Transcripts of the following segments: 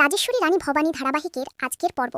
রাজেশ্বরী রানী ভবানী ধারাবাহিকের আজকের পর্ব।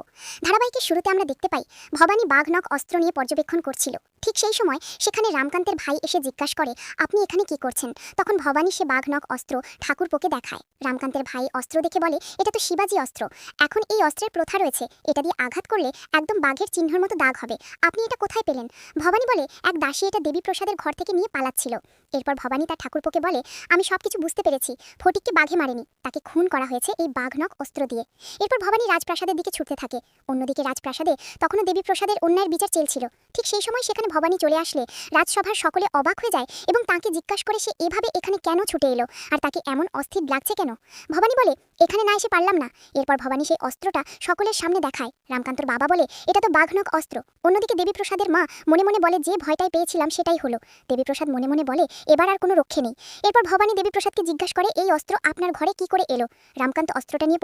ধারাবাহিকের শুরুতে আমরা দেখতে পাই, ভবানী বাঘনক অস্ত্র নিয়ে পর্যবেক্ষণ করছিল। ঠিক সেই সময় সেখানে রামকান্তের ভাই এসে জিজ্ঞাসা করে, আপনি এখানে কি করছেন? তখন ভবানী সে বাঘনক অস্ত্র ঠাকুরপোকে দেখায়। রামকান্তের ভাই অস্ত্র দেখে বলে, এটা তো শিবাজি অস্ত্র। এখন এই অস্ত্রের প্রথা রয়েছে। এটা দিয়ে আঘাত করলে একদম বাঘের চিহ্নর মতো দাগ হবে। আপনি এটা কোথায় পেলেন? ভবানী বলে, এক দাসী এটা দেবী প্রসাদের ঘর থেকে নিয়ে পালাচ্ছিল। এরপর ভবানী তার ঠাকুরপোকে বলে, আমি সবকিছু বুঝতে পেরেছি। ফটিককে বাঘে মারেনি। তাকে খুন করা হয়েছে এই বাঘনক অস্ত্র দিয়ে। এরপর ভবানী রাজপ্রাসাদের দিকে ছুটতে থাকে। অন্যদিকে রাজপ্রাসাদে তখনও দেবী প্রসাদের অন্যায়ের বিচার চলছিল। ঠিক সেই সময় সেখানে ভবানী চলে আসলে রাজসভার সকলে অবাক হয়ে যায় এবং তাকে জিজ্ঞাসা করে সে এভাবে এখানে কেন ছুটে এলো আর তাকে এমন অস্থির লাগছে কেন? ভবানী বলে, এখানে না এসে পারলাম না। এরপর ভবানী সেই অস্ত্রটা সকলের সামনে দেখায়। রামকান্তর বাবা বলে, এটা তো বাঘনক অস্ত্র। অন্যদিকে দেবীপ্রসাদের মা মনে মনে বলে, যে ভয়টাই পেয়েছিলাম সেটাই হলো। দেবীপ্রসাদ মনে মনে বলে, এবার আর কোনো রক্ষে নেই। এরপর ভবানী দেবীপ্রসাদকে জিজ্ঞাসা করে, এই অস্ত্র আপনার ঘরে কি করে এলো? রামকান্ত অস্ত্রটা নিয়ে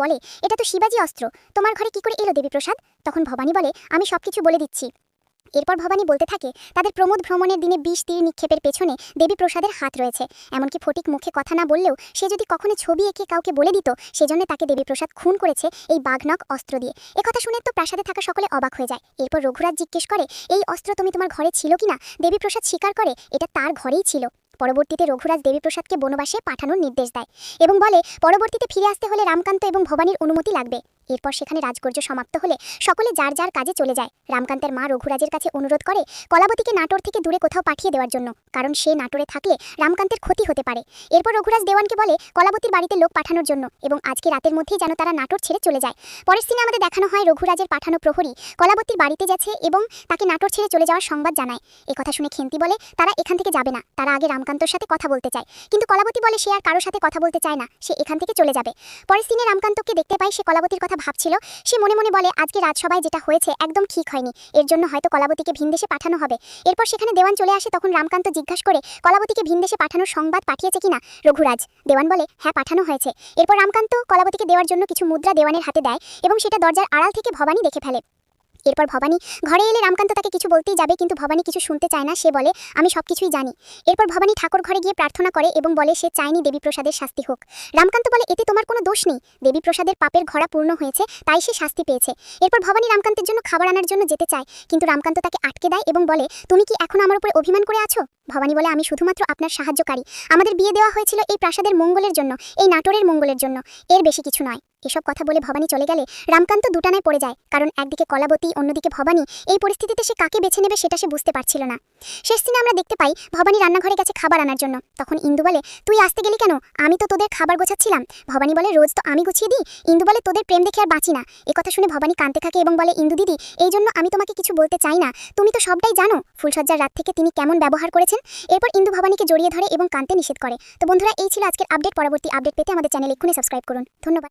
বলে, এটা তো শিবাজি অস্ত্র। তোমার ঘরে কি করে এলো দেবীপ্রসাদ তখন ভবানী বলে, আমি সবকিছু বলে দিচ্ছি। এরপর ভবানী বলতে থাকে, তাদের প্রমোদ ভ্রমণের দিনে বিষ, তীর নিক্ষেপের পেছনে দেবীপ্রসাদের হাত রয়েছে। এমনকি ফটিক মুখে কথা না বললেও সে যদি কখনো ছবি এঁকে কাউকে বলে দিত, সেজন্য তাকে দেবীপ্রসাদ খুন করেছে এই বাঘনক অস্ত্র দিয়ে। একথা শুনে তো প্রাসাদে থাকা সকলে অবাক হয়ে যায়। এরপর রঘুরাজ জিজ্ঞেস করে, এই অস্ত্র তুমি তোমার ঘরে ছিল কিনা? দেবীপ্রসাদ স্বীকার করে, এটা তার ঘরেই ছিল। পরবর্তীতে রঘুরাজ দেবীপ্রসাদকে বনবাসে পাঠানোর নির্দেশ দেয় এবং বলে, পরবর্তীতে ফিরে আসতে হলে রামকান্ত এবং ভবানীর অনুমতি লাগবে। এরপর সেখানে রাজকর্য সমাপ্ত হলে সকলে যার যার কাজে চলে যায়। রামকান্তের মা রঘুরাজের কাছে অনুরোধ করে কলাবতীকে নাটোর থেকে দূরে কোথাও পাঠিয়ে দেওয়ার জন্য, কারণ সে নাটোরে থাকলে রামকান্তের ক্ষতি হতে পারে। এরপর রঘুরাজ দেওয়ানকে বলে কলাবতীর বাড়িতে লোক পাঠানোর জন্য এবং আজকে রাতের মধ্যেই যেন তারা নাটোর ছেড়ে চলে যায়। পরের সিনে আমাদের দেখানো হয় রঘুরাজের পাঠানো প্রহরী কলাবতীর বাড়িতে যাচ্ছে এবং তাকে নাটোর ছেড়ে চলে যাওয়ার সংবাদ জানায়। কথা শুনে খেন্তি বলে, তারা এখান থেকে যাবে না। তারা আগে রামকান্তর সাথে কথা বলতে চায় কিন্তু কলাবতী বলে, সে আর কারোর সাথে কথা বলতে চায় না। সে এখান থেকে চলে যাবে পরের সিনে রামকান্তকে দেখতে পাই সে কলাবতীর কথা ভাবছিল সে মনে মনে বলে, আজকে রাজসভায় যেটা হয়েছে একদম ঠিক হয়নি। এর জন্য হয়তো কলাবতীকে ভিনদেশে পাঠানো হবে। এরপর সেখানে দেওয়ান চলে আসে, তখন রামকান্ত জিজ্ঞাসা করে, কলাবতীকে ভিনদেশে পাঠানোর সংবাদ পাঠিয়েছে কিনা? রঘুরাজ। দেওয়ান বলে হ্যাঁ পাঠানো হয়েছে। এরপর রামকান্ত কলাবতীকে দেওয়ার জন্য কিছু মুদ্রা দেওয়ানের হাতে দেয় এবং সেটা দরজার আড়াল থেকে ভবানী দেখে ফেলে। এরপর ভবানী ঘরে এলে রামকান্ত তাকে কিছু বলতেই যাবে, কিন্তু ভবানী কিছু শুনতে চায় না। সে বলে, আমি সব কিছুই জানি। এরপর ভবানী ঠাকুর ঘরে গিয়ে প্রার্থনা করে এবং বলে, সে চায়নি দেবীপ্রসাদের শাস্তি হোক। রামকান্ত বলে, এতে তোমার কোনো দোষ নেই। দেবীপ্রসাদের পাপের ঘোড়া পূর্ণ হয়েছে, তাই সে শাস্তি পেয়েছে। এরপর ভবানী রামকান্তের জন্য খাবার আনার জন্য যেতে চায়, কিন্তু রামকান্ত তাকে আটকে দেয় এবং বলে, তুমি কি এখন আমার উপরে অভিমান করে আছো? ভবানী বলে, আমি শুধুমাত্র আপনার সাহায্যকারী। আমাদের বিয়ে দেওয়া হয়েছিল এই প্রাসাদের মঙ্গলের জন্য, এই নাটোরের মঙ্গলের জন্য। এর বেশি কিছু নয়। এসব কথা বলে ভবানী চলে গেলে রামকান্ত দুটানায় পড়ে যায়, কারণ একদিকে কলাবতী, অন্যদিকে ভবানী। এই পরিস্থিতিতে সে কাকে বেছে নেবে সেটা সে বুঝতে পারছিল না। শেষ দিনে আমরা দেখতে পাই ভবানী রান্নাঘরে গেছে খাবার আনার জন্য। তখন ইন্দু বলে, তুই আসতে গেলি কেন? আমি তো তোদের খাবার গোছাচ্ছিলাম। ভবানী বলে, রোজ তো আমি গুছিয়ে দিই। ইন্দু বলে, তোদের প্রেম দেখে আর বাঁচি না। কথা শুনে ভবানী কাঁদতে থাকে এবং বলে, ইন্দু দিদি, এই জন্য আমি তোমাকে কিছু বলতে চাই না। তুমি তো সবটাই জানো ফুলসজ্জার রাত থেকে তিনি কেমন ব্যবহার করেছেন? এরপর ইন্দু ভবানীকে জড়িয়ে ধরে এবং কাঁদতে নিষেধ করে। তো বন্ধুরা, এই ছিল আজকের আপডেট। পরবর্তী আপডেট পেতে আমাদের চ্যানেল এক্ষুনি সাবস্ক্রাইব করুন। ধন্যবাদ।